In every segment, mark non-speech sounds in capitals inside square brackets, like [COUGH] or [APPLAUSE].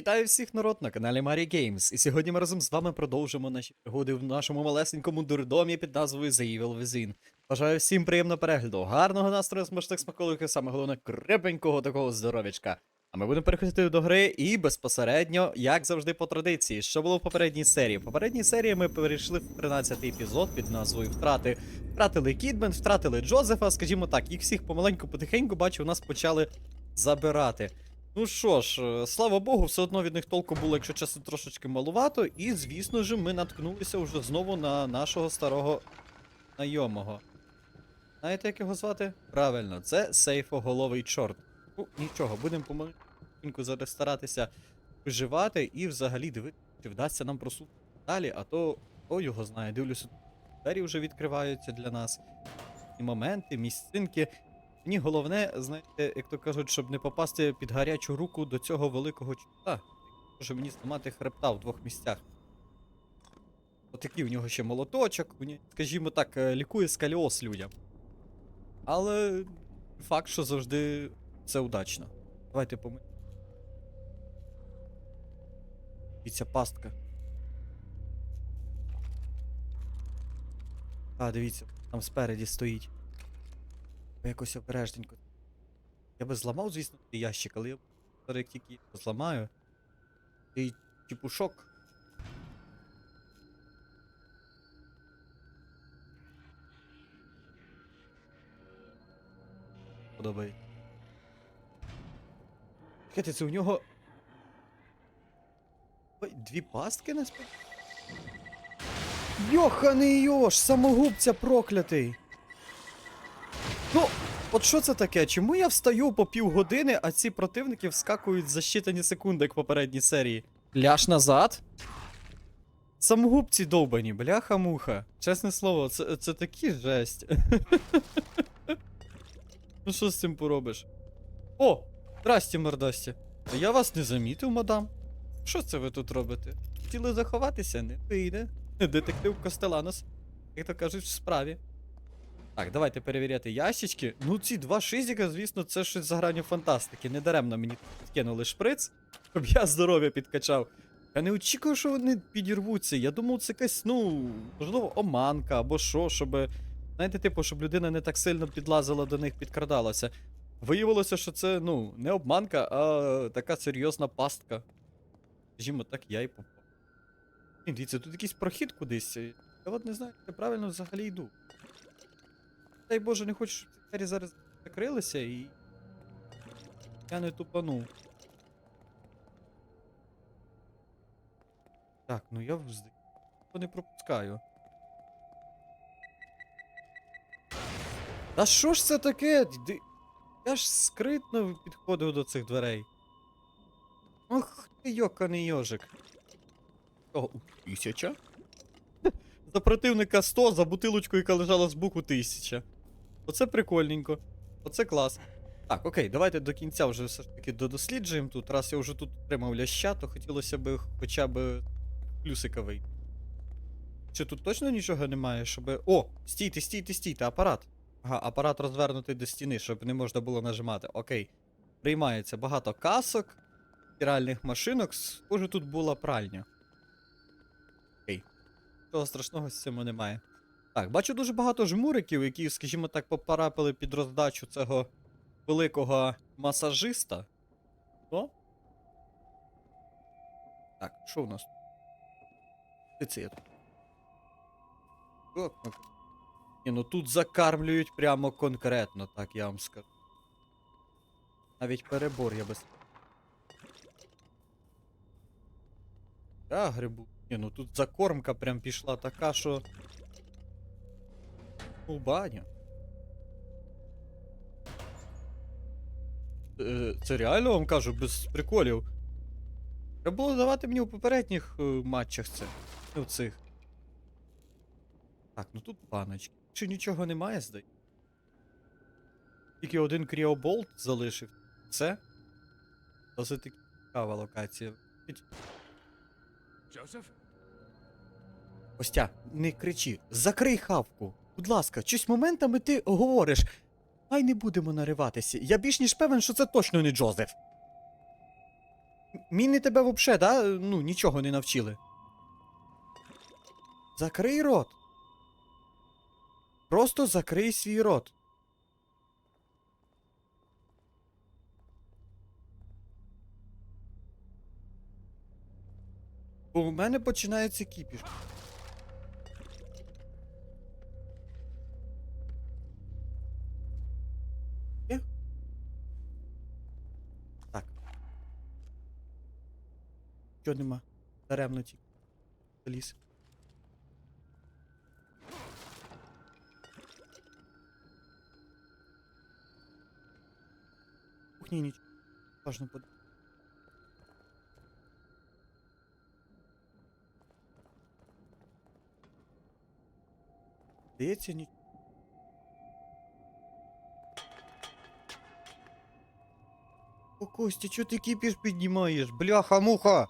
Вітаю всіх народ на каналі Mario Games. І сьогодні ми разом з вами продовжимо наші пригоди в нашому малесенькому дурдомі під назвою The Evil Within. Бажаю всім приємного перегляду, гарного настрою, смачних смаколиків, саме головне крепенького такого здоров'ячка. А ми будемо переходити до гри і безпосередньо, як завжди, по традиції, що було в попередній серії. В попередній серії ми перейшли в 13-й епізод під назвою Втрати. Втратили Кідмен, втратили Джозефа, скажімо так, їх всіх помаленьку, потихеньку, бачу, у нас почали забирати. Ну що ж, е, слава Богу, все одно від них толку було, якщо чесно, трошечки малувато. І, звісно ж, ми наткнулися вже знову на нашого старого знайомого. Знаєте, як його звати? Правильно, це сейфоголовий чорт. Ну, нічого, будемо помаленьку зараз старатися виживати і взагалі дивитися, чи вдасться нам просунути далі, а то хто його знає, дивлюся, двері вже відкриваються для нас. І моменти, місцинки. Мені головне, знаєте, як то кажуть, щоб не попасти під гарячу руку до цього великого чорта. Може мені зламати хребта в двох місцях. Отакий в нього ще молоточок, у скажімо так, е, лікує скаліоз людям. Але факт, що завжди це удачно. Давайте помимо. І ця пастка. А, дивіться, там спереді стоїть. Якось обережненько. Я би зламав, звісно, ящик, але я як тільки зламаю. Цей чіпушок. Подобається. Чекайте, це у нього. Ой, дві пастки на спі... Йоханий йош, самогубця проклятий! От що це таке? Чому я встаю по півгодини, а ці противники вскакують за щитані секунди, як в попередній серії? Ляж назад? Самогубці довбані, бляха-муха. Чесне слово, це, це такі жесть. [LAUGHS] ну що з цим поробиш? О! Здрасте, мордасті. Я вас не замітив, мадам. Що це ви тут робите? Хотіли заховатися? Не вийде. Детектив Костеланос. Як то кажуть, в справі. Так, давайте перевіряти ящички. Ну, ці два шизіка, звісно, це щось за гранню фантастики. Недаремно мені підкинули шприц, щоб я здоров'я підкачав. Я не очікував, що вони підірвуться. Я думав, це якась, ну, можливо, оманка або що, щоб. Знаєте, типу, щоб людина не так сильно підлазила до них, підкрадалася. Виявилося, що це, ну, не обманка, а така серйозна пастка. Скажімо так, я і попав. Дивіться, тут якийсь прохід кудись. Я от не знаю, як я правильно взагалі йду. Дай Боже, не хочу, щоб ці двері зараз закрилися і. Я не тупану. Так, ну я взди. не пропускаю. Та що ж це таке? Я ж скритно підходив до цих дверей. Ох ти йоканий йожик. О, тисяча? [LAUGHS] За противника 100, за бутилочку, яка лежала збоку 1000. Оце прикольненько. Оце клас. Так, окей, давайте до кінця вже все ж таки додосліджуємо тут. Раз я вже тут отримав ляща, то хотілося б хоча б плюсика вийти. Чи тут точно нічого немає, щоб. О! Стійте, стійте, стійте, апарат. Ага, апарат розвернутий до стіни, щоб не можна було нажимати. Окей. Приймається багато касок, стиральних машинок. Схоже, тут була пральня. Окей. Нічого страшного з цим немає. Так, бачу дуже багато жмуриків, які, скажімо так, попарапили під роздачу цього великого масажиста. О? Так, що у нас? Децит. О, ну, Ні, ну тут закармлюють прямо конкретно, так я вам скажу. Навіть перебор я без. Я грибу. Ні, ну тут закормка прям пішла така, що. У баню. Е, Це реально вам кажу, без приколів. Треба було давати мені у попередніх е, матчах це. Не в цих. Так, ну тут баночки. Чи нічого немає, здай. Тільки один кріоболт залишив. Це? Досить цікава локація. Joseph? Костя, не кричи. Закрий хавку. Будь ласка, щось моментами ти говориш. Ай не будемо нариватися. Я більш ніж певен, що це точно не Джозеф. Міни тебе вообще, да? Ну, нічого не навчили. Закрий рот. Просто закрий свій рот. У мене починається кіпіш. Чого нема? Даремно ті. Заліз. Кухні нічого. Важно буде. Здається, ні. О, Костя, чого ти кипіш піднімаєш? Бляха-муха!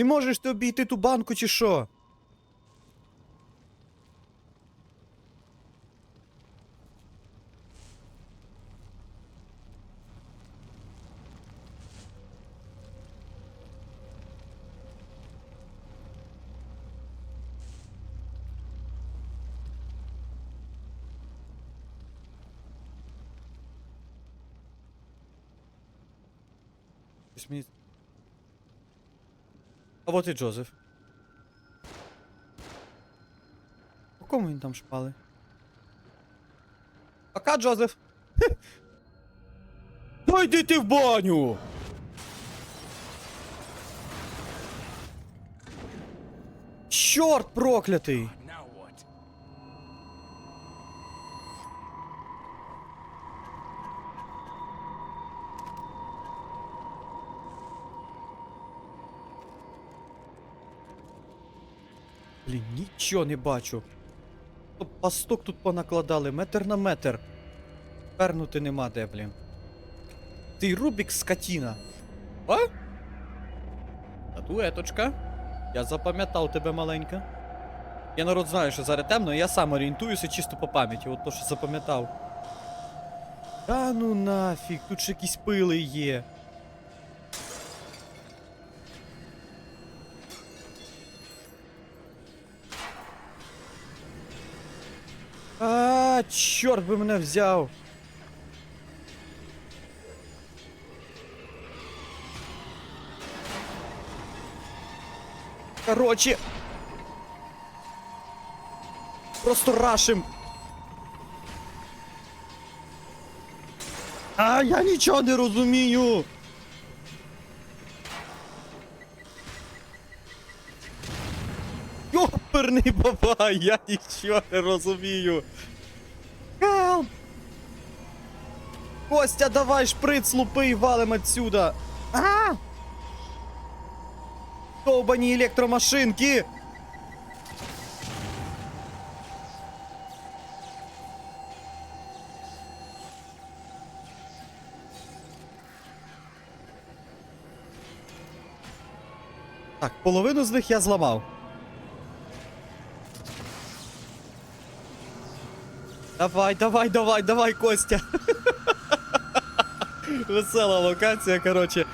Не можеш ти обійти ту банку чи що? Мені... А от і Джозеф. По кому він там шпали? Пока, Джозеф! Пойди [LAUGHS] Та йди ти в баню! Чорт проклятий! Блін, нічого не бачу. Пасток тут понакладали, метр на метр. Пернути нема де, блін. Ти Рубік скотіна. А? Татуеточка. Я запам'ятав тебе маленька. Я народ знаю, що зараз темно, я сам орієнтуюся чисто по пам'яті, от то, що запам'ятав. Та ну нафіг, тут ще якісь пили є. А, чорт би мене взяв. Короче. Просто рашим. А, я нічого не розумію. Йоперний баба, [LAUGHS] я нічого не розумію. Help! Костя, давай шприц лупи і валим отсюда. А! Довбані електромашинки! Так, половину з них я зламав. Давай, давай, давай, давай, Костя. Весела локація, коротше.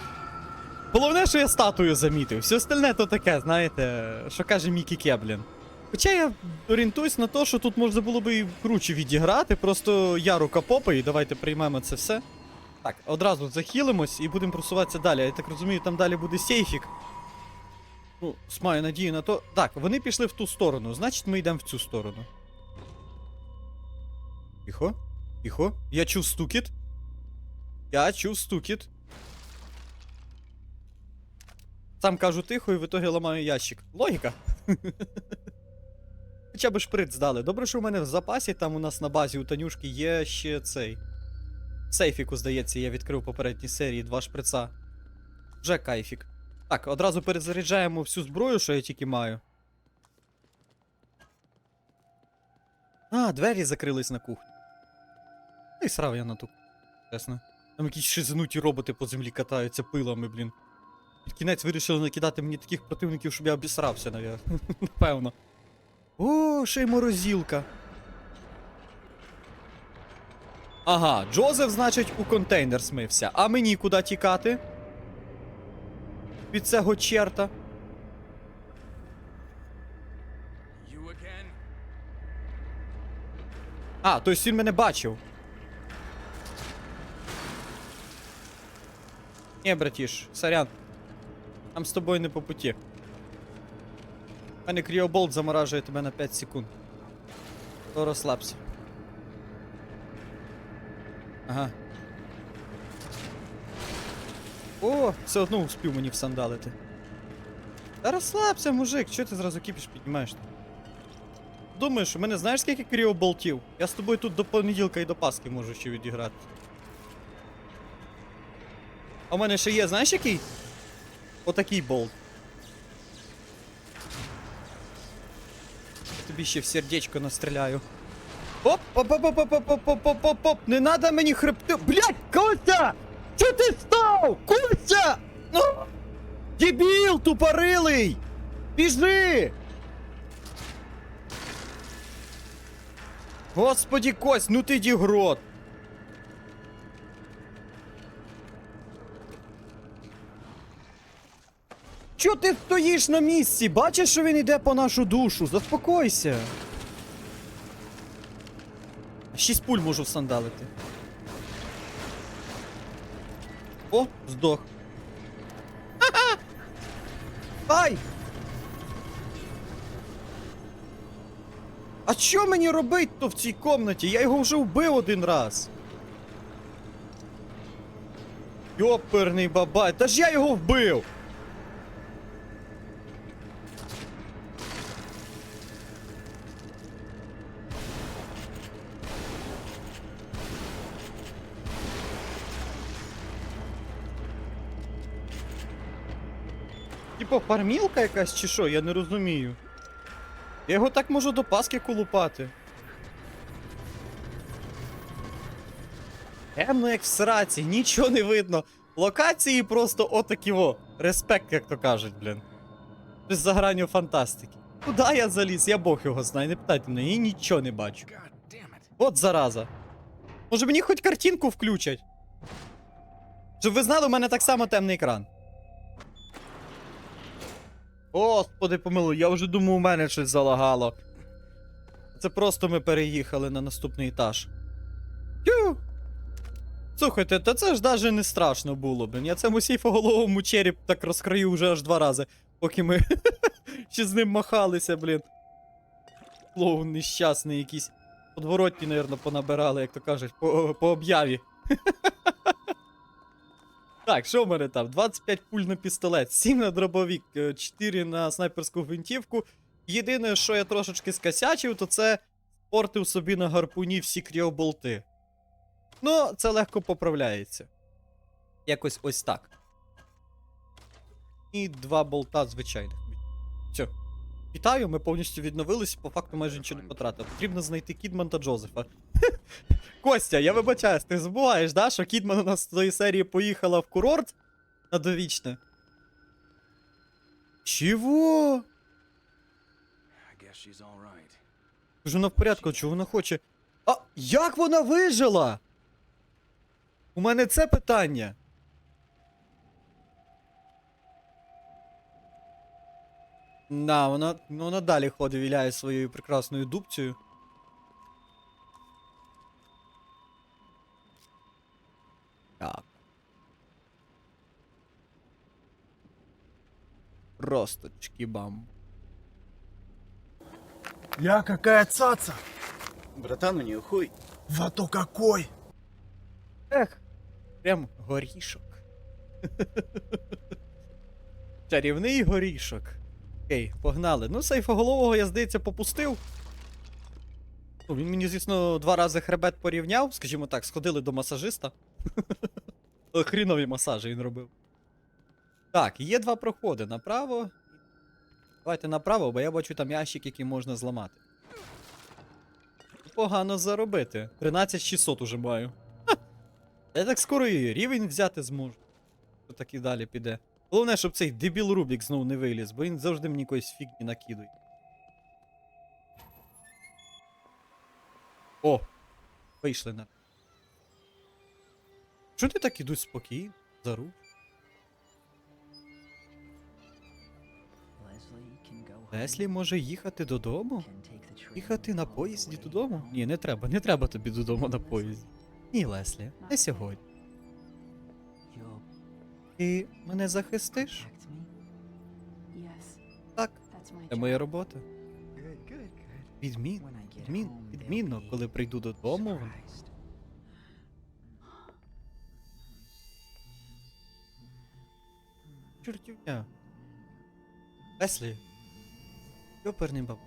Головне, що я статую замітив. Все остальне то таке, знаєте, що каже Мікі Кеблін. Хоча я орієнтуюсь на те, що тут можна було би і круче відіграти, просто я рука попа, і давайте приймемо це все. Так, одразу захилимось і будемо просуватися далі. Я так розумію, там далі буде сейфік. Ну, маю надію на то. Так, вони пішли в ту сторону, значить ми йдемо в цю сторону. Тихо, тихо. Я чув стукіт. Я чув стукіт. Сам кажу тихо і в итогі ламаю ящик. Логіка. [LAUGHS] Хоча б шприц здали. Добре, що в мене в запасі там у нас на базі у Танюшки є ще цей. Сейфіку, здається, я відкрив попередній серії два шприца. Вже кайфік. Так, одразу перезаряджаємо всю зброю, що я тільки маю. А, двері закрились на кухні. І срав я на ту. Чесно. Там якісь шизануті роботи по землі катаються пилами, блін. Під кінець вирішили накидати мені таких противників, щоб я обісрався, навіть. [LAUGHS] Напевно. О, ще й морозілка. Ага, Джозеф, значить, у контейнер смився. А мені куди тікати? Від цього черта. А, тобто він мене бачив. Ні, братіш, сорян. Нам з тобою не по путі. У мене кріоболт заморажує тебе на 5 секунд. То розслабся. Ага. О, все одно успів мені всандалити. Та розслабся, мужик, чого ти зразу кіпіш піднімаєш? Думаєш, у мене знаєш скільки кріоболтів? Я з тобою тут до понеділка і до Пасхи можу ще відіграти. А у мене ще є, знаєш який? Отакий болт. Тобі ще в сердечко настріляю. Оп, оп, оп, оп, оп, оп, оп, оп, оп, оп, оп, не надо мені хребти. Блять, Костя! Чо ти став? Костя! Ну! Дебіл тупорилий! Біжи! Господи, Кость, ну ти дігрот! Чо ти стоїш на місці? Бачиш, що він йде по нашу душу? Заспокойся. Шість пуль можу всандалити. О, здох. Ай! А що мені робить то в цій комнаті? Я його вже вбив один раз. Йоперний бабай, та ж я його вбив! Типа фармілка якась чи що, я не розумію. Я його так можу до паски колупати. Темно, як в сраці, нічого не видно. Локації просто отакі во. Респект, як то кажуть, блін. Щось за гранню фантастики. Куди я заліз? Я бог його знаю, не питайте мене, я нічого не бачу. От зараза. Може мені хоч картинку включать? Щоб ви знали, у мене так само темний екран. Господи помилуй, я вже думав, у мене щось залагало. Це просто ми переїхали на наступний етаж. Тю! Слухайте, та це ж даже не страшно було, блін. Я цьому сіфоголовому череп так розкраю вже аж два рази, поки ми [LAUGHS] ще з ним махалися, блін. Клоун нещасний якийсь. Подворотні, наверное, понабирали, як то кажуть, по об'яві. [LAUGHS] так, що в мене там? 25 пуль на пістолет, 7 на дробовік, 4 на снайперську гвинтівку. Єдине, що я трошечки скосячив, то це спортив собі на гарпуні всі кріоболти. Ну, це легко поправляється. Якось ось так. І два болта звичайних. Вітаю, ми повністю відновились, по факту майже нічого не потратили. Потрібно знайти Кідман та Джозефа. [LAUGHS] Костя, я вибачаюсь, ти забуваєш, да, що Кідман у нас з тої серії поїхала в курорт на довічне. Чого? Ж вона в порядку, чого вона хоче. А як вона вижила? У мене це питання. Да, вона, ну, вона далі ходить, віляє своєю прекрасною дубцею. Так. Просто чкібам. Я какая цаца! Братан, у нее хуй. Зато какой! Ех, прям горішок. [LAUGHS] Чарівний горішок. Окей, погнали. Ну, сейфоголового я, здається, попустив. Ну, він мені, звісно, два рази хребет порівняв, скажімо так, сходили до масажиста. [LAUGHS] Хрінові масажі він робив. Так, є два проходи направо. Давайте направо, бо я бачу там ящик, який можна зламати. Погано заробити. 13600 уже маю. Я так скоро і рівень взяти зможу. То так і далі піде. Головне, щоб цей дебіл Рубік знов не виліз, бо він завжди мені якоїсь фігні накидує. О! Вийшли на. Що ти так ідуть спокійно? За руку? Леслі може їхати додому? Їхати на поїзді додому? Ні, не треба, не треба тобі додому на поїзді. Ні, Леслі, не сьогодні. Ти мене захистиш? Так, це моя робота. Відмін, відмін, відмінно, коли прийду додому. Чортівня. Леслі. Йоперний баб.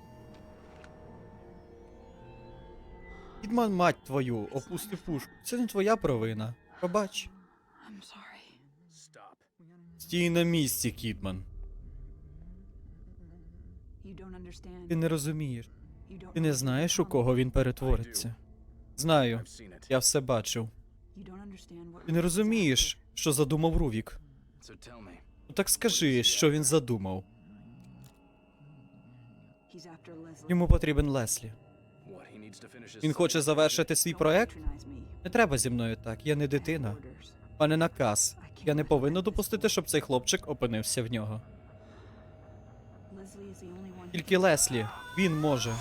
Відман мать твою, опусти пушку. Це не твоя провина. Пробач. Стій на місці, Кітман. Ти не розумієш. Ти не знаєш, у кого він перетвориться. Знаю, я все бачив. Ти не розумієш, що задумав Рувік. Ну так скажи, що він задумав. Йому потрібен Леслі. Він хоче завершити свій проект? Не треба зі мною так, я не дитина. Мене наказ. Я не повинна допустити, щоб цей хлопчик опинився в нього. Тільки Леслі, він може.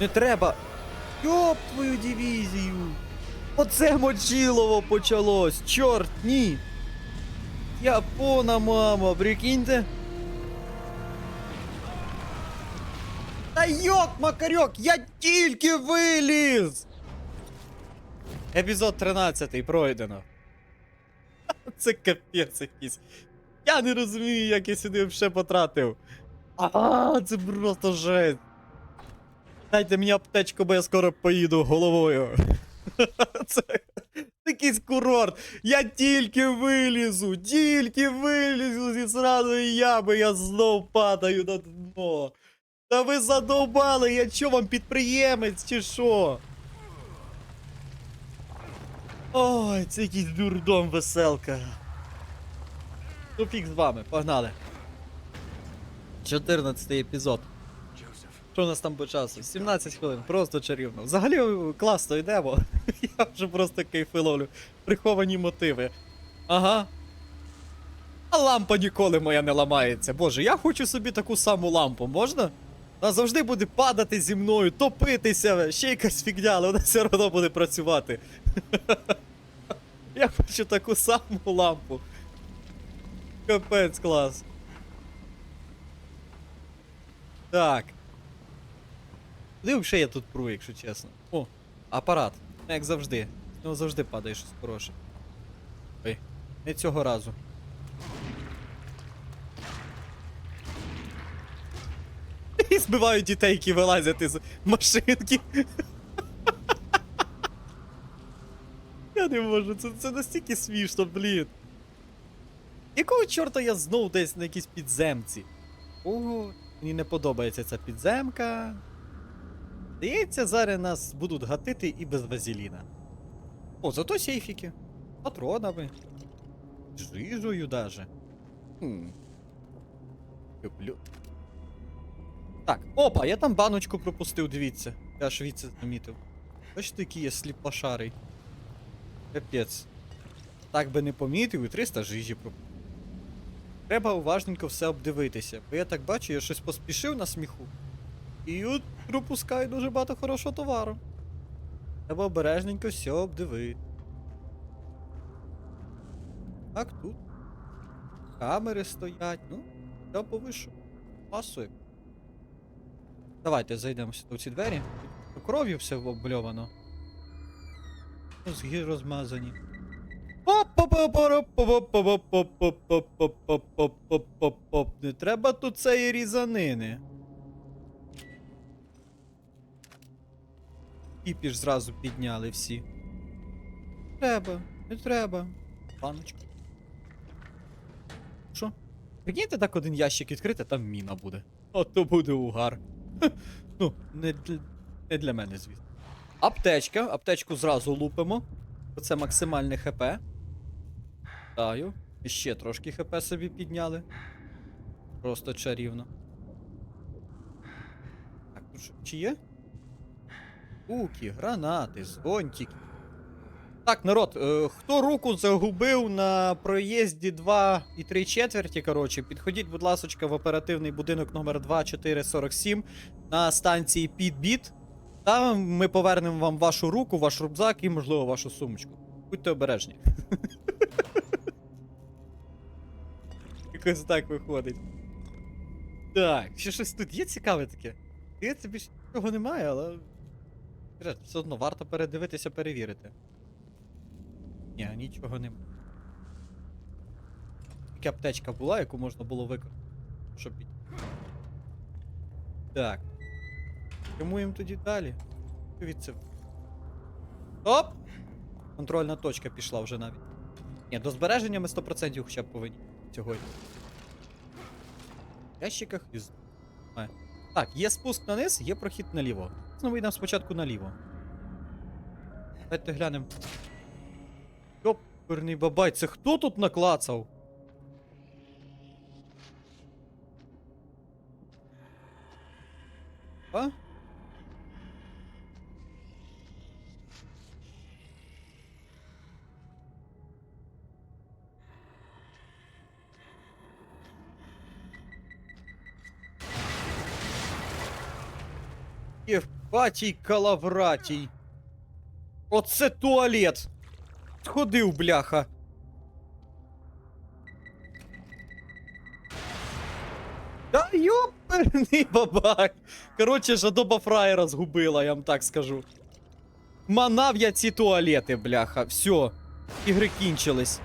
Не треба. Йоп твою дивізію. Оце мочилово почалось. Чорт, ні. Япона, мама, прикиньте. Та йок, макарьок, я тільки виліз. Епізод 13 пройдено. [LAUGHS] Це капець якийсь. Я не розумію, як я сюди вже потратив. А, це просто жесть. Дайте мені аптечку, бо я скоро поїду головою. [LAUGHS] Це якийсь курорт. Я тільки вилізу, тільки вилізу зі сраної ями, я знов падаю на дно. Та ви задовбали, я що вам підприємець чи що? Ой, це якийсь дурдом веселка. Ну фіг з вами, погнали. 14 епізод. Що у нас там по часу? 17 хвилин, просто чарівно. Взагалі класно йдемо. [LAUGHS] Я вже просто кайфи ловлю. Приховані мотиви. Ага. А лампа ніколи моя не ламається. Боже, я хочу собі таку саму лампу, можна? Вона завжди буде падати зі мною, топитися, ще якась фігня, але вона все одно буде працювати. Я хочу таку саму лампу. Капець клас. Так. Куди взагалі я тут пру, якщо чесно? О, апарат. Ну, Як завжди. З нього завжди падає щось хороше. Ой, не цього разу. І збивають дітей, які вилазять із машинки. Я не можу, це, це настільки смішно, блін. Якого чорта я знов десь на якійсь підземці? Ого, мені не подобається ця підземка. Здається, зараз нас будуть гатити і без вазеліна. О, зато сейфіки. Патронами. Жижею даже. Хм. Люблю. Так, опа, я там баночку пропустив, дивіться. Я аж від це замітив. Бачите, який я сліпошарий. Капець. Так би не помітив і 300 жижі пропустив. Треба уважненько все обдивитися, бо я так бачу, я щось поспішив на сміху. І от пропускаю дуже багато хорошого товару. Треба обережненько все обдивити. Так, тут. Камери стоять, ну, все повишу. Пасує. Давайте зайдемо сюди в ці двері. Кров'ю все обльовано. Мозги розмазані. Не треба тут цієї різанини. Кіпіш зразу підняли всі. Треба, не треба. Паночка. Що? Прикиньте так один ящик відкрити, там міна буде. От то буде угар. [LAUGHS] Ну, не для, не для мене, звісно. Аптечка. Аптечку зразу лупимо. Це максимальне ХП. Даю. І ще трошки ХП собі підняли. Просто чарівно. Так, що, чи є? Куки, гранати, зонтики. Так, народ, е, хто руку загубив на проїзді 2 і 3 четверті, коротше, підходіть, будь ласочка, в оперативний будинок номер 2447 на станції Підбіт. Там ми повернемо вам вашу руку, ваш рюкзак і, можливо, вашу сумочку. Будьте обережні. [LAUGHS] Якось так виходить. Так, ще щось тут є цікаве таке. Здається, більше нічого немає, але. Все одно варто передивитися, перевірити. Ні, нічого немає. Тільки аптечка була, яку можна було використати. Щоб. Так. Прямуємо тоді далі. Дивіться. Стоп! Контрольна точка пішла вже навіть. Ні, до збереження ми 100% хоча б повинні сьогодні. В ящиках із. Так, є спуск на низ, є прохід наліво. Знову йдемо спочатку наліво. Давайте глянемо. Йоперний бабай, це хто тут наклацав? А? Євпатій калавратій. Оце туалет. Сходив, бляха. Та йоперний бабай. Коротше, жадоба фраєра згубила, я вам так скажу. Манав я ці туалети, бляха. Все. Ігри кінчились.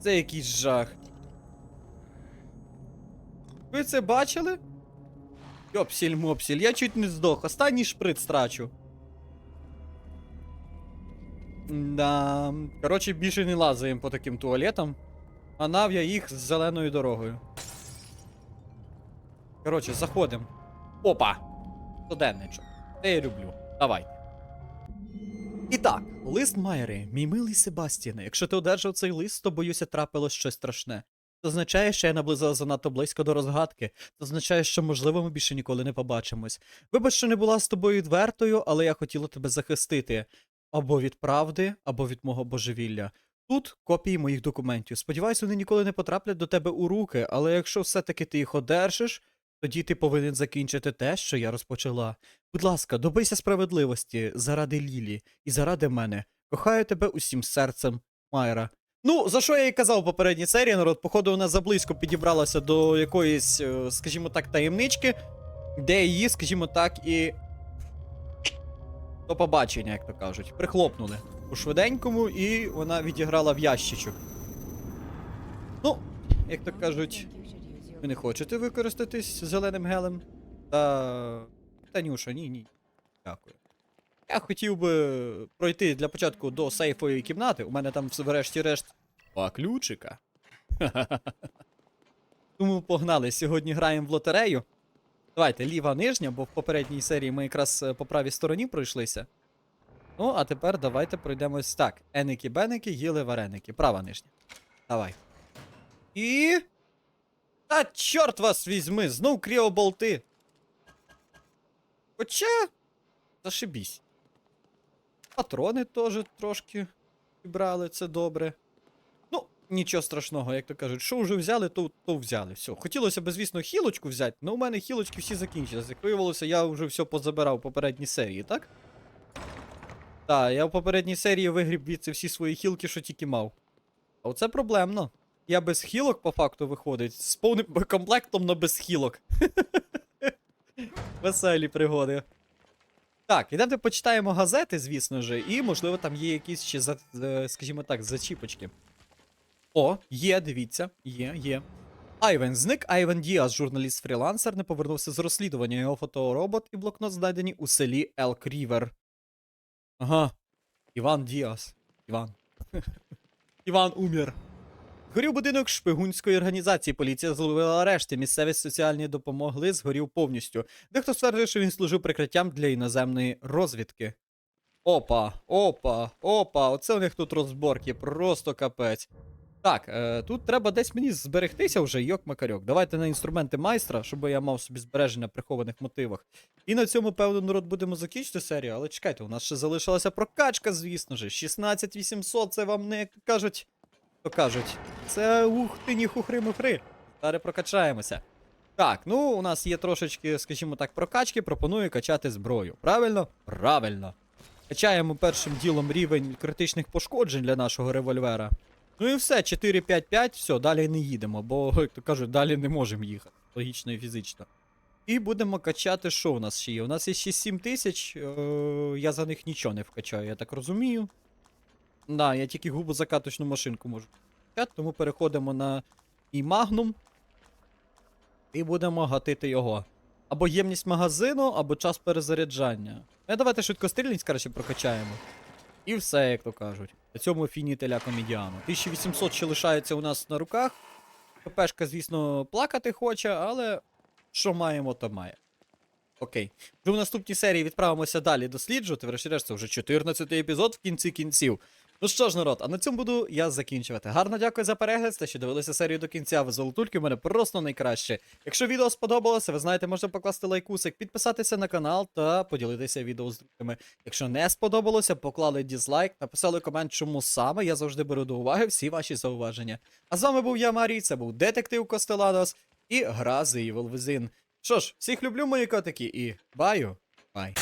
Це якийсь жах. Ви це бачили? Йопсіль мопсіль, я чуть не здох. Останній шприц трачу. Да. Коротше, більше не лазаємо по таким туалетам. А нав я їх з зеленою дорогою. Коротше, заходимо. Опа! Студенничок. Це я люблю. Давай. І так, лист Майери, мій милий Себастіне, якщо ти одержав цей лист, то боюся, трапилось щось страшне. Це означає, що я наблизила занадто близько до розгадки. Це означає, що, можливо, ми більше ніколи не побачимось. Вибач, що не була з тобою відвертою, але я хотіла тебе захистити. Або від правди, або від мого божевілля. Тут копії моїх документів. Сподіваюся, вони ніколи не потраплять до тебе у руки, але якщо все-таки ти їх одержиш, тоді ти повинен закінчити те, що я розпочала. Будь ласка, добийся справедливості заради Лілі і заради мене. Кохаю тебе усім серцем, Майра. Ну, за що я і казав у попередній серії, народ, походу, вона заблизько підібралася до якоїсь, е, скажімо так, таємнички, де її, скажімо так, і. До побачення, як то кажуть. Прихлопнули у швиденькому, і вона відіграла в ящичок. Ну, як то кажуть, ви не хочете використатись зеленим гелем? Та. Танюша, ні, ні. Дякую. Я хотів би пройти для початку до сейфової кімнати. У мене там врешті-решт. Два ключика. [LAUGHS] Тому погнали. Сьогодні граємо в лотерею. Давайте, ліва нижня, бо в попередній серії ми якраз е, по правій стороні пройшлися. Ну, а тепер давайте пройдемось так. Еники-беники, їли вареники. Права нижня. Давай. І. Та чорт вас візьми! Знов кріоболти. Хоча. Зашибісь. Патрони теж трошки зібрали, це добре. Нічого страшного, як то кажуть, що вже взяли, то, то взяли. Все. Хотілося б, звісно, хілочку взяти, але у мене хілочки всі закінчились. Як виявилося, я вже все позабирав в попередній серії, так? Так, я в попередній серії вигріб від всі свої хілки, що тільки мав. А оце проблемно. Я без хілок, по факту, виходить, з повним [LAUGHS] комплектом, но без хілок. [LAUGHS] Веселі пригоди. Так, ідемте почитаємо газети, звісно ж, і, можливо, там є якісь ще, е, скажімо так, зачіпочки. О, є, дивіться, є, є. Айвен зник, Айвен Діас, журналіст-фрілансер, не повернувся з розслідування. Його фоторобот і блокнот знайдені у селі Елк Рівер. Ага. Іван Діас. Іван. [LAUGHS] Іван умер. Згорів будинок шпигунської організації. Поліція зловила арешти. Місцеві соціальні допомогли, згорів повністю. Дехто стверджує, що він служив прикриттям для іноземної розвідки. Опа, опа, опа, оце у них тут розборки, просто капець. Так, е, тут треба десь мені зберегтися вже, йок макарьок. Давайте на інструменти майстра, щоб я мав собі збереження в прихованих мотивах. І на цьому, певно, народ будемо закінчити серію, але чекайте, у нас ще залишилася прокачка, звісно ж. 16800, це вам не кажуть. То кажуть. Це ух ти, ні хухри мухри. Зараз прокачаємося. Так, ну у нас є трошечки, скажімо так, прокачки, пропоную качати зброю. Правильно? Правильно. Качаємо першим ділом рівень критичних пошкоджень для нашого револьвера. Ну і все, 4-5-5, все, далі не їдемо, бо, [LAUGHS] як то кажуть, далі не можемо їхати. Логічно і фізично. І будемо качати, що у нас ще є? У нас є ще 7 тисяч, е, я за них нічого не вкачаю, я так розумію. Да, я тільки губозакаточну машинку можу качати, тому переходимо на і магнум. І будемо гатити його. Або ємність магазину, або час перезаряджання. Ну, давайте швидкострільність, коротше, прокачаємо. І все, як то кажуть. На цьому фінітеля комедіану. 1800 ще лишається у нас на руках. ППшка, звісно, плакати хоче, але що маємо, то має. Окей. Вже в наступній серії відправимося далі досліджувати. Врешті-решт, це вже 14 епізод в кінці кінців. Ну що ж, народ, а на цьому буду я закінчувати. Гарно дякую за перегляд, те, що дивилися серію до кінця. Ви золотульки, у мене просто найкраще. Якщо відео сподобалося, ви знаєте, можете покласти лайкусик, підписатися на канал та поділитися відео з друзями. Якщо не сподобалося, поклали дізлайк, написали комент, чому саме. Я завжди беру до уваги всі ваші зауваження. А з вами був я, Марій, це був детектив Костеладос і гра The Evil Within. Що ж, всіх люблю, мої котики, і баю! Бай!